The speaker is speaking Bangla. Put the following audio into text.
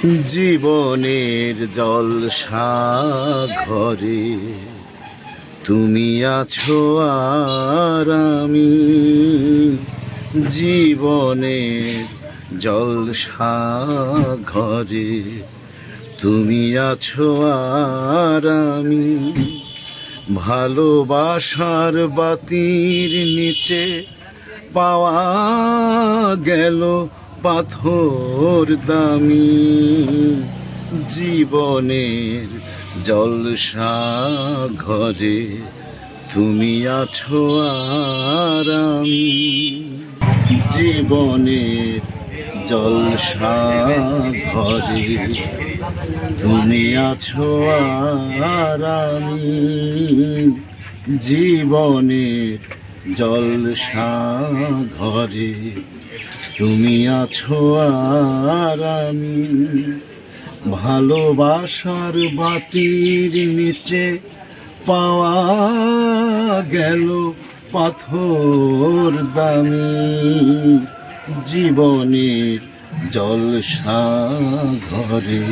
জীবনের জলসা ঘরে তুমি আছো আর আমি জীবনের জলসা ঘরে তুমি আছো আর আমি ভালোবাসার বাতির নিচে পাওয়া গেল পাথর দামি জীবনের জলসা ঘরে তুমি আছো আর আমি। জীবনের জলসা ঘরে তুমি আছো আর আমি। জীবনের জলসা ঘরে তুমি আছো আর আমি ভালোবাসার বাতির নিচে পাওয়া গেল পাথর দামি জীবনের জলসা ঘরে।